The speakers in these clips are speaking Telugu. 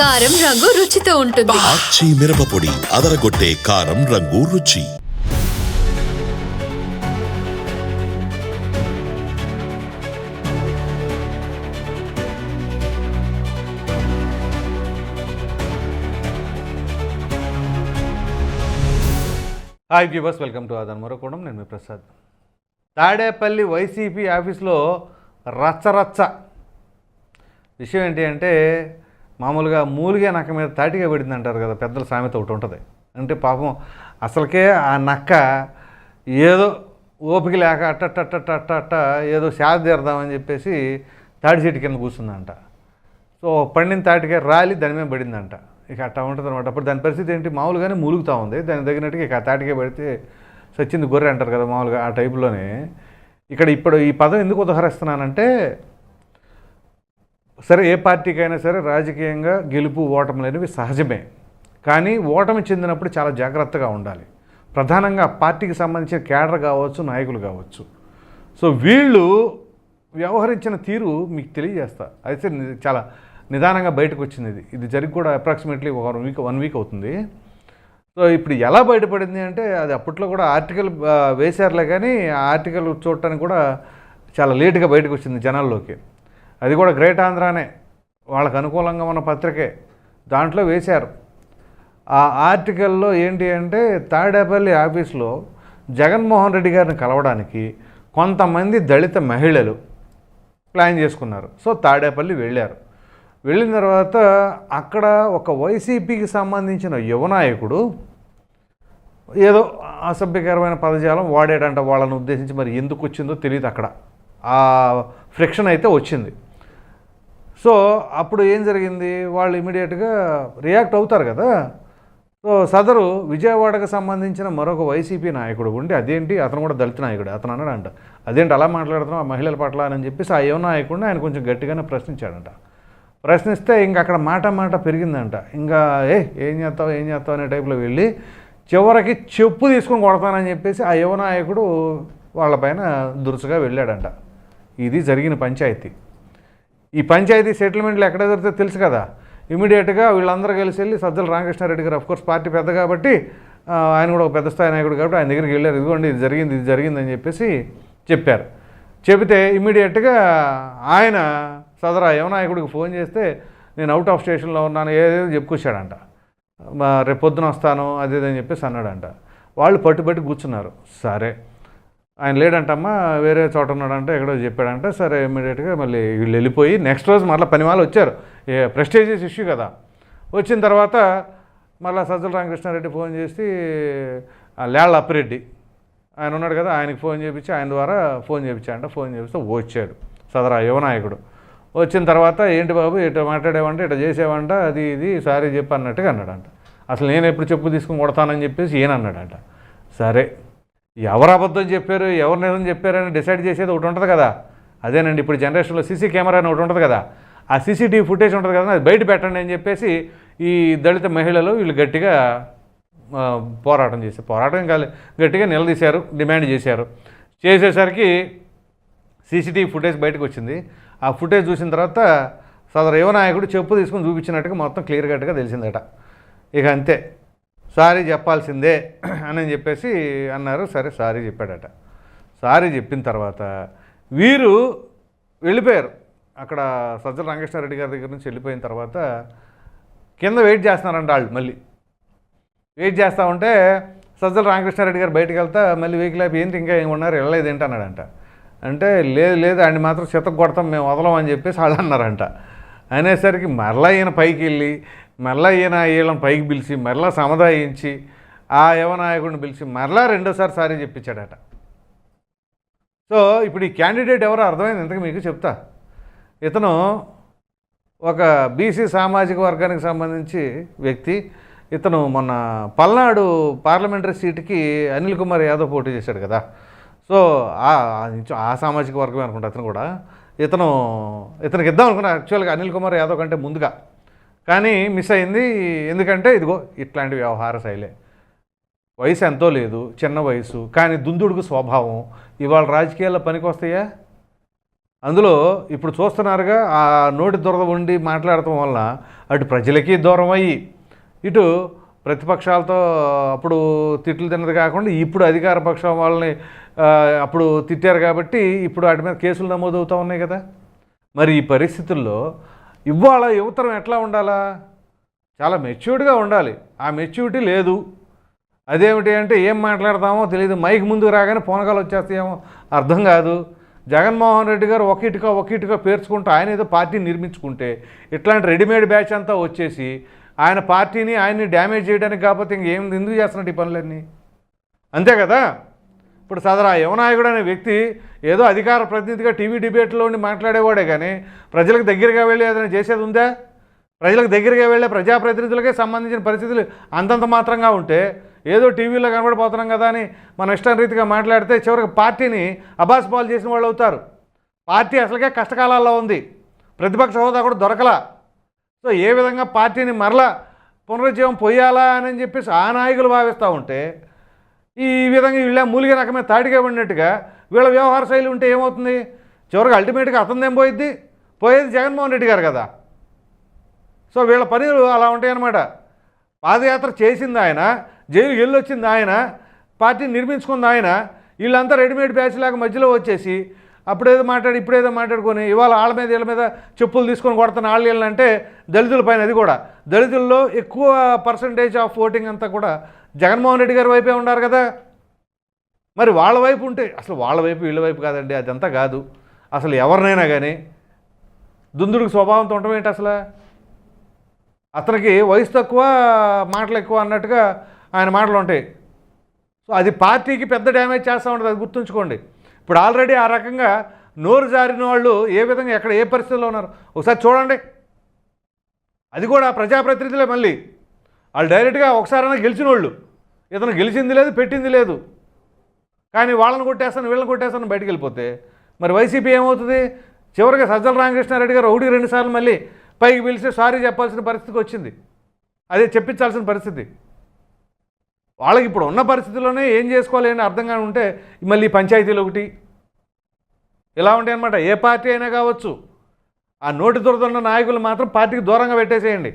కారం రంగు రుచితో ఉంటుంది. ఆచి మిరపపొడి అదరగొట్టే కారం రంగు రుచి. హాయ్ వ్యూవర్స్ వెల్కమ్ టు ఆదన్ మరొకడం నేను మీ ప్రసాద్ తాడేపల్లి వైసీపీ ఆఫీస్లో రచ్చరచ్చ. విషయం ఏంటి అంటే మామూలుగా మూలిగే నక్క మీద తాటిగా పడింది అంటారు కదా పెద్దల సామెత ఒకటి ఉంటుంది. అంటే పాపం అసలుకే ఆ నక్క ఏదో ఓపిక లేక అట్ట అట్ట అట్ట ఏదో శాద తీరదామని చెప్పేసి తాటి చెట్టు కింద కూర్చుందంట. సో పండిన తాటికే రాలి దాని మీద పడిందంట. ఇక అట్లా ఉంటుంది అనమాట అప్పుడు దాని పరిస్థితి ఏంటి? మామూలుగానే మూలుగుతూ ఉంది. దాని తగినట్టుగా ఇక ఆ తాటికే పడితే సచ్చింది గొర్రె అంటారు కదా మామూలుగా ఆ టైపులోనే. ఇక్కడ ఇప్పుడు ఈ పదం ఎందుకు ఉదహరిస్తున్నానంటే సరే ఏ పార్టీకైనా సరే రాజకీయంగా గెలుపు ఓటములు అనేవి సహజమే. కానీ ఓటమి చెందినప్పుడు చాలా జాగ్రత్తగా ఉండాలి. ప్రధానంగా పార్టీకి సంబంధించిన కేడర్ కావచ్చు నాయకులు కావచ్చు. సో వీళ్ళు వ్యవహరించిన తీరు మీకు తెలియజేస్తా. అయితే చాలా నిదానంగా బయటకు వచ్చింది ఇది. ఇది జరిగి కూడా అప్రాక్సిమేట్లీ ఒక వీక్ వన్ వీక్ అవుతుంది. సో ఇప్పుడు ఎలా బయటపడింది అంటే అది అప్పట్లో కూడా ఆర్టికల్ వేశారులే కానీ ఆ ఆర్టికల్ చూడటానికి కూడా చాలా లేటుగా బయటకు వచ్చింది జనాల్లోకి. అది కూడా గ్రేట్ ఆంధ్రానే. వాళ్ళకు అనుకూలంగా ఉన్న పత్రికే. దాంట్లో వేశారు. ఆ ఆర్టికల్లో ఏంటి అంటే తాడేపల్లి ఆఫీస్లో జగన్మోహన్ రెడ్డి గారిని కలవడానికి కొంతమంది దళిత మహిళలు ప్లాన్ చేసుకున్నారు. సో తాడేపల్లి వెళ్ళారు. వెళ్ళిన తర్వాత అక్కడ ఒక వైసీపీకి సంబంధించిన యువనాయకుడు ఏదో అసభ్యకరమైన పదజాలం వాడాడంట వాళ్ళని ఉద్దేశించి మరి ఎందుకు వచ్చిందో తెలియదు అక్కడ. ఆ ఫ్రిక్షన్ అయితే వచ్చింది. సో అప్పుడు ఏం జరిగింది? వాళ్ళు ఇమీడియట్గా రియాక్ట్ అవుతారు కదా? సో సదరు విజయవాడకు సంబంధించిన మరొక వైసీపీ నాయకుడు ఉండి అదేంటి? అతను కూడా దళిత నాయకుడు అతను అన్నాడంట అదేంటి అలా మాట్లాడుతున్నాం ఆ మహిళల పట్ల అని చెప్పేసి ఆ యువ నాయకుడిని ఆయన కొంచెం గట్టిగానే ప్రశ్నించాడంట. ప్రశ్నిస్తే ఇంకా అక్కడ మాట మాట పెరిగిందంట. ఇంకా ఏ ఏం చేస్తావు? ఏం చేస్తావు? అనే టైప్లో వెళ్ళి చివరికి చెప్పు తీసుకొని కొడతానని చెప్పేసి ఆ యువ నాయకుడు వాళ్ళపైన దురుసుగా వెళ్ళాడంట. ఇది జరిగిన పంచాయతీ. ఈ పంచాయతీ సెటిల్మెంట్లు ఎక్కడ జరిగితే తెలుసు కదా. ఇమీడియట్గా వీళ్ళందరూ కలిసి వెళ్ళి సజ్జల రామకృష్ణారెడ్డి గారు అఫ్కోర్స్ పార్టీ పెద్ద కాబట్టి ఆయన కూడా ఒక పెద్ద స్థాయి నాయకుడు కాబట్టి ఆయన దగ్గరికి వెళ్ళారు. ఇదిగోండి ఇది జరిగింది ఇది జరిగిందని చెప్పేసి చెప్పారు. చెబితే ఇమీడియట్గా ఆయన సదరా యువనాయకుడికి ఫోన్ చేస్తే నేను అవుట్ ఆఫ్ స్టేషన్లో ఉన్నాను ఏదేదో చెప్పుకొచ్చాడంట. మా రేపు పొద్దున వస్తాను అదేదని ఇది అని చెప్పేసి అన్నాడంట. వాళ్ళు పట్టుబట్టి కూర్చున్నారు. సరే. ఆయన లేడంటమ్మా వేరే చోట ఉన్నాడంటే ఎక్కడో చెప్పాడంట సరే ఇమీడియట్గా మళ్ళీ వీళ్ళు వెళ్ళిపోయి నెక్స్ట్ రోజు మళ్ళీ పని వాళ్ళు వచ్చారు. ఏ ప్రెస్టేజియస్ ఇష్యూ కదా. వచ్చిన తర్వాత మళ్ళీ సజ్జల రామకృష్ణారెడ్డి ఫోన్ చేసి లేళ్ళ అప్పిరెడ్డి ఆయన ఉన్నాడు కదా ఆయనకి ఫోన్ చేపించి ఆయన ద్వారా ఫోన్ చేయించాడంట ఫోన్ చేపిస్తే వచ్చాడు. సదరా యువనాయకుడు. వచ్చిన తర్వాత ఏంటి బాబు ఇట్లా మాట్లాడేవంట ఇట్లా చేసేవంట అది ఇది సారీ చెప్పి అన్నట్టుగా అన్నాడంట. అసలు నేను ఎప్పుడు చెప్పు తీసుకుని కొడతానని చెప్పేసి ఈయన అన్నాడంట. సరే ఎవరు అబద్ధం చెప్పారు ఎవరు నిజం చెప్పారని డిసైడ్ చేసేది ఒకటి ఉంటుంది కదా. అదేనండి ఇప్పుడు జనరేషన్లో సీసీ కెమెరా అని ఒకటి ఉంటుంది కదా. ఆ సీసీటీవీ ఫుటేజ్ ఉంటుంది కదా అది బయట పెట్టండి అని చెప్పేసి ఈ దళిత మహిళలు వీళ్ళు గట్టిగా పోరాటం చేశారు. పోరాటం కాదు గట్టిగా నిలదీశారు డిమాండ్ చేశారు. చేసేసరికి సీసీటీవీ ఫుటేజ్ బయటకు వచ్చింది. ఆ ఫుటేజ్ చూసిన తర్వాత సదరు యువనాయకుడు చెప్పు తీసుకుని చూపించినట్టుగా మొత్తం క్లియర్ కట్గా తెలిసిందట. ఇక అంతే. సారీ చెప్పాల్సిందే అని చెప్పేసి అన్నారు. సరే సారీ చెప్పాడట. సారీ చెప్పిన తర్వాత వీరు వెళ్ళిపోయారు. అక్కడ సజ్జల రామకృష్ణారెడ్డి గారి దగ్గర నుంచి వెళ్ళిపోయిన తర్వాత కింద వెయిట్ చేస్తున్నారంట వాళ్ళు మళ్ళీ. వెయిట్ చేస్తూ ఉంటే సజ్జల రామకృష్ణారెడ్డి గారు బయటకు వెళ్తా మళ్ళీ వెహికల్ అయిపోయి ఏంటి ఇంకా ఏమన్నారు ఉన్నారు? వెళ్ళలేదు ఏంటి? అన్నాడంట. అంటే లేదు లేదు ఆయన మాత్రం చితక కొడతాం మేము వదలం అని చెప్పేసి వాళ్ళు అన్నారంట. అనేసరికి మరలా ఈయన పైకి వెళ్ళి మరలా ఈయన వీళ్ళని పైకి పిలిచి మరలా సముదాయించి ఆ యువనాయకుడిని పిలిచి మరలా రెండోసారి సారీ చెప్పించాడట. సో ఇప్పుడు ఈ క్యాండిడేట్ ఎవరో అర్థమైంది ఇంతకు మీకు చెప్తా. ఇతను ఒక బీసీ సామాజిక వర్గానికి సంబంధించి వ్యక్తి. ఇతను మొన్న పల్నాడు పార్లమెంటరీ సీటుకి అనిల్ కుమార్ యాదవ్ పోటీ చేశాడు కదా. సో ఆ ఆ సామాజిక వర్గం అనుకుంటా అతను కూడా. ఇతను ఇతనికి ఇద్దాం అనుకున్నా యాక్చువల్గా అనిల్ కుమార్ యాదవ్ కంటే ముందుగా. కానీ మిస్ అయింది. ఎందుకంటే ఇదిగో ఇట్లాంటి వ్యవహార శైలే. వయసు ఎంతో లేదు చిన్న వయసు కానీ దుందుడుకు స్వభావం. ఇవాళ రాజకీయాల్లో పనికి వస్తాయా అందులో ఇప్పుడు చూస్తున్నారుగా ఆ నోటి దురద ఉండి మాట్లాడటం వల్ల అటు ప్రజలకి దూరం అయ్యి ఇటు ప్రతిపక్షాలతో అప్పుడు తిట్లు తిన్నది కాకుండా ఇప్పుడు అధికార పక్షం వాళ్ళని అప్పుడు తిట్టారు కాబట్టి ఇప్పుడు వాటి మీద కేసులు నమోదవుతూ ఉన్నాయి కదా. మరి ఈ పరిస్థితుల్లో ఇవాళ యువతరం ఎట్లా ఉండాలా? చాలా మెచ్యూర్డ్గా ఉండాలి. ఆ మెచ్యూరిటీ లేదు. అదేమిటి అంటే ఏం మాట్లాడతామో తెలియదు మైక్ ముందుకు రాగానే పోనకాలు వచ్చేస్తాయేమో అర్థం కాదు. జగన్మోహన్ రెడ్డి గారు ఒక ఇటుక ఒక ఇటుక పేర్చుకుంటూ ఆయన ఏదో పార్టీని నిర్మించుకుంటే ఇట్లాంటి రెడీమేడ్ బ్యాచ్ అంతా వచ్చేసి ఆయన పార్టీని ఆయన్ని డ్యామేజ్ చేయడానికి కాకపోతే ఇంకేం ఎందుకు చేస్తున్నట్టు ఈ పనులన్నీ? అంతే కదా? ఇప్పుడు సదరా యువనాయకుడు అనే వ్యక్తి ఏదో అధికార ప్రతినిధిగా టీవీ డిబేట్లో ఉండి మాట్లాడేవాడే కానీ ప్రజలకు దగ్గరగా వెళ్ళి ఏదైనా చేసేది ఉందా? ప్రజలకు దగ్గరగా వెళ్ళే ప్రజాప్రతినిధులకే సంబంధించిన పరిస్థితులు అంతంత మాత్రంగా ఉంటే ఏదో టీవీలో కనబడిపోతున్నాం కదా అని మన ఇష్టం రీతిగా మాట్లాడితే చివరికి పార్టీని అబాస్ పాలు చేసిన వాళ్ళు అవుతారు. పార్టీ అసలుకే కష్టకాలాల్లో ఉంది. ప్రతిపక్ష హోదా కూడా దొరకలా. సో ఏ విధంగా పార్టీని మరలా పునరుజ్జీవం పొయ్యాలా అని చెప్పేసి ఆ నాయకులు భావిస్తూ ఉంటే ఈ విధంగా వీళ్ళ మూలిగే రకమే తాటిగా పడినట్టుగా వీళ్ళ వ్యవహార శైలి ఉంటే ఏమవుతుంది? చివరికి అల్టిమేట్గా అతనిదేం పోయిద్ది? పోయేది జగన్మోహన్ రెడ్డి గారు కదా. సో వీళ్ళ పనులు అలా ఉంటాయన్నమాట. పాదయాత్ర చేసింది ఆయన జైలుకి వెళ్ళొచ్చింది ఆయన పార్టీని నిర్మించుకుంది ఆయన వీళ్ళంతా రెడీమేడ్ బ్యాచ్ లాగా మధ్యలో వచ్చేసి అప్పుడేదో మాట్లాడి ఇప్పుడేదో మాట్లాడుకొని ఇవాళ వాళ్ళ మీద వీళ్ళ మీద చెప్పులు తీసుకొని కొడుతున్న వాళ్ళు వీళ్ళంటే దళితుల పైన అది కూడా. దళితుల్లో ఎక్కువ పర్సంటేజ్ ఆఫ్ ఓటింగ్ అంతా కూడా జగన్మోహన్ రెడ్డి గారి వైపే ఉన్నారు కదా. మరి వాళ్ళ వైపు ఉంటే అసలు వాళ్ళ వైపు వీళ్ళ వైపు కాదండి అదంతా కాదు. అసలు ఎవరినైనా కానీ దుందుడికి స్వభావంతో ఉండటం ఏంటి అసలు? అతనికి వయసు తక్కువ మాటలు ఎక్కువ అన్నట్టుగా ఆయన మాటలు ఉంటాయి. సో అది పార్టీకి పెద్ద డ్యామేజ్ చేస్తూ ఉంటుంది అది గుర్తుంచుకోండి. ఇప్పుడు ఆల్రెడీ ఆ రకంగా నోరు జారిన వాళ్ళు ఏ విధంగా ఎక్కడ ఏ పరిస్థితుల్లో ఉన్నారు? ఒకసారి చూడండి. అది కూడా ప్రజాప్రతినిధులే మళ్ళీ. వాళ్ళు డైరెక్ట్గా ఒకసారైనా గెలిచిన వాళ్ళు ఇతను గెలిచింది లేదు పెట్టింది లేదు. కానీ వాళ్ళని కొట్టేస్తాను వీళ్ళని కొట్టేస్తాను బయటికి వెళ్ళిపోతే మరి వైసీపీ ఏమవుతుంది? చివరికి సజ్జల రామకృష్ణారెడ్డి గారు ఒకటి రెండుసార్లు మళ్ళీ పైకి పిలిచి సారీ చెప్పాల్సిన పరిస్థితికి వచ్చింది. అదే చెప్పించాల్సిన పరిస్థితి. వాళ్ళకి ఇప్పుడు ఉన్న పరిస్థితుల్లోనే ఏం చేసుకోవాలి అని అర్థం కాని ఉంటే మళ్ళీ పంచాయతీలు ఒకటి. ఇలా ఉంటాయి అనమాట ఏ పార్టీ అయినా కావచ్చు. ఆ నోటి దురదన్న నాయకులు మాత్రం పార్టీకి దూరంగా పెట్టేసేయండి.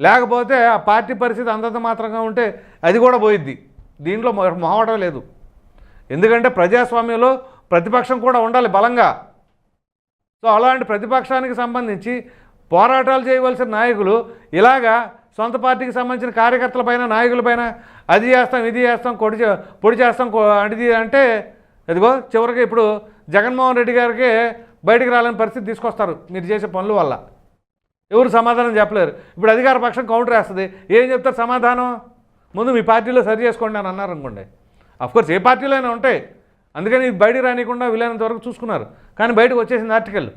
లేకపోతే ఆ పార్టీ పరిస్థితి అంతంత మాత్రంగా ఉంటే అది కూడా పోయిద్ది. దీంట్లో మొహమాటం లేదు. ఎందుకంటే ప్రజాస్వామ్యంలో ప్రతిపక్షం కూడా ఉండాలి బలంగా. సో అలాంటి ప్రతిపక్షానికి సంబంధించి పోరాటాలు చేయవలసిన నాయకులు ఇలాగా సొంత పార్టీకి సంబంధించిన కార్యకర్తలపైన నాయకులపైన అది చేస్తాం ఇది చేస్తాం కొడి చే- పొడి చేస్తాం అంటిది అంటే ఇదిగో చివరికి ఇప్పుడు జగన్మోహన్ రెడ్డి గారికి బయటికి రాలని పరిస్థితి తీసుకొస్తారు మీరు చేసే పనుల వల్ల. ఎవరు సమాధానం చెప్పలేరు. ఇప్పుడు అధికార పక్షం కౌంటర్ వేస్తుంది. ఏం చెప్తారు సమాధానం? ముందు మీ పార్టీలో సరి చేసుకోండి అని అన్నారు అనుకోండి. కోర్స్ ఏ పార్టీలో అయినా ఉంటాయి. అందుకని ఇది బయటికి రానియకుండా వీలైనంత వరకు చూసుకున్నారు. కానీ బయటకు వచ్చేసింది ఆర్టికల్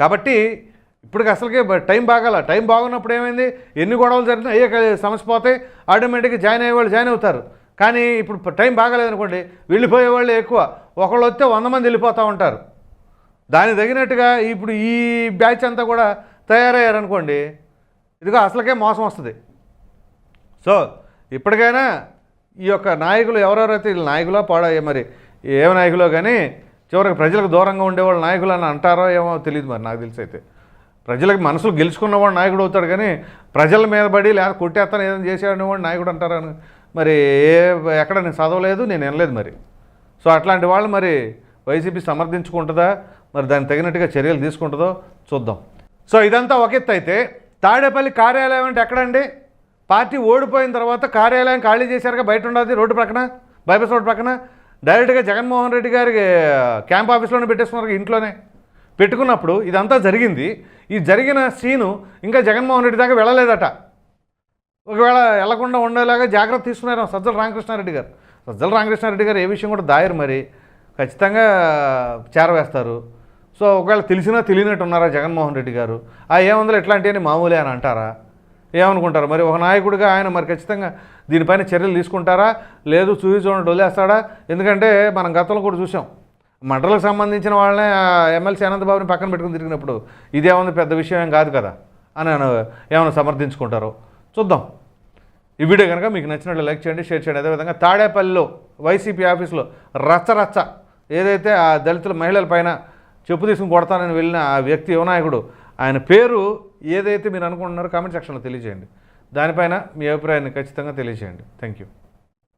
కాబట్టి ఇప్పటికి అసలుకే బ- టైం బాగాల. టైం బాగున్నప్పుడు ఏమైంది? ఎన్ని గొడవలు జరిగినా అయ్యే సమస్య పోతే ఆటోమేటిక్గా జాయిన్ అయ్యే వాళ్ళు జాయిన్ అవుతారు. కానీ ఇప్పుడు టైం బాగాలేదనుకోండి వెళ్ళిపోయే వాళ్ళు ఎక్కువ. ఒకళ్ళు వస్తే వంద మంది వెళ్ళిపోతూ ఉంటారు. దానికి తగినట్టుగా ఇప్పుడు ఈ బ్యాచ్ అంతా కూడా తయారయ్యారనుకోండి ఇదిగో అసలుకే మోసం వస్తుంది. సో ఇప్పటికైనా ఈ యొక్క నాయకులు ఎవరెవరైతే వీళ్ళు నాయకులో పాడయ్యే మరి ఏ నాయకులో కానీ చివరికి ప్రజలకు దూరంగా ఉండేవాళ్ళు నాయకులు అని అంటారో ఏమో తెలియదు మరి నాకు తెలిసి అయితే. ప్రజలకు మనసులు గెలుచుకున్నవాడు నాయకుడు అవుతాడు కానీ ప్రజల మీద పడి లేదా కొట్టేస్తాను ఏదైనా చేసేవాడు నాయకుడు అంటారని మరి ఏ ఎక్కడ నేను చదవలేదు నేను వినలేదు మరి. సో అట్లాంటి వాళ్ళు మరి వైసీపీ సమర్థించుకుంటుందా? మరి దానికి తగినట్టుగా చర్యలు తీసుకుంటుందో చూద్దాం. సో ఇదంతా ఒక ఎత్తు అయితే తాడేపల్లి కార్యాలయం అంటే ఎక్కడండి? పార్టీ ఓడిపోయిన తర్వాత కార్యాలయం ఖాళీ చేశారుగా బయట ఉండదు రోడ్డు ప్రక్కన బైపాస్ రోడ్డు ప్రక్కన? డైరెక్ట్గా జగన్మోహన్ రెడ్డి గారికి క్యాంప్ ఆఫీస్లోనే పెట్టేసుకున్నారు ఇంట్లోనే. పెట్టుకున్నప్పుడు ఇదంతా జరిగింది. ఈ జరిగిన సీను ఇంకా జగన్మోహన్ రెడ్డి దాకా వెళ్ళలేదట. ఒకవేళ వెళ్ళకుండా ఉండేలాగా జాగ్రత్త తీసుకున్నారు సజ్జల రామకృష్ణారెడ్డి గారు. సజ్జల రామకృష్ణారెడ్డి గారు ఏ విషయం కూడా దాయరు మరి. ఖచ్చితంగా చేరవేస్తారు. సో ఒకవేళ తెలిసినా తెలియనట్టు ఉన్నారా జగన్మోహన్ రెడ్డి గారు? ఆ ఏముందో అని మామూలే అని అంటారా? ఏమనుకుంటారు? మరి ఒక నాయకుడిగా ఆయన మరి ఖచ్చితంగా దీనిపైన చర్యలు తీసుకుంటారా? లేదు చూసి చూడండి వదిలేస్తాడా? ఎందుకంటే మనం గతంలో కూడా చూసాం మంటలకు సంబంధించిన వాళ్ళనే ఆ ఎమ్మెల్సీ అనంతబాబుని పక్కన పెట్టుకుని తిరిగినప్పుడు ఇదేమన్నా పెద్ద విషయం ఏం కాదు కదా అని ఆయన ఏమైనా సమర్థించుకుంటారు? చూద్దాం. ఈ వీడియో కనుక మీకు నచ్చినట్లు లైక్ చేయండి షేర్ చేయండి. అదేవిధంగా తాడేపల్లిలో వైసీపీ ఆఫీస్లో రచ్చ రచ్చ ఏదైతే ఆ దళితుల మహిళల పైన చెప్పు తీసుకుని కొడతానని వెళ్ళిన ఆ వ్యక్తి యువనాయకుడు ఆయన పేరు ఏదైతే మీరు అనుకుంటున్నారో కామెంట్ సెక్షన్లో తెలియజేయండి. దానిపైన మీ అభిప్రాయాన్ని ఖచ్చితంగా తెలియజేయండి. Thank you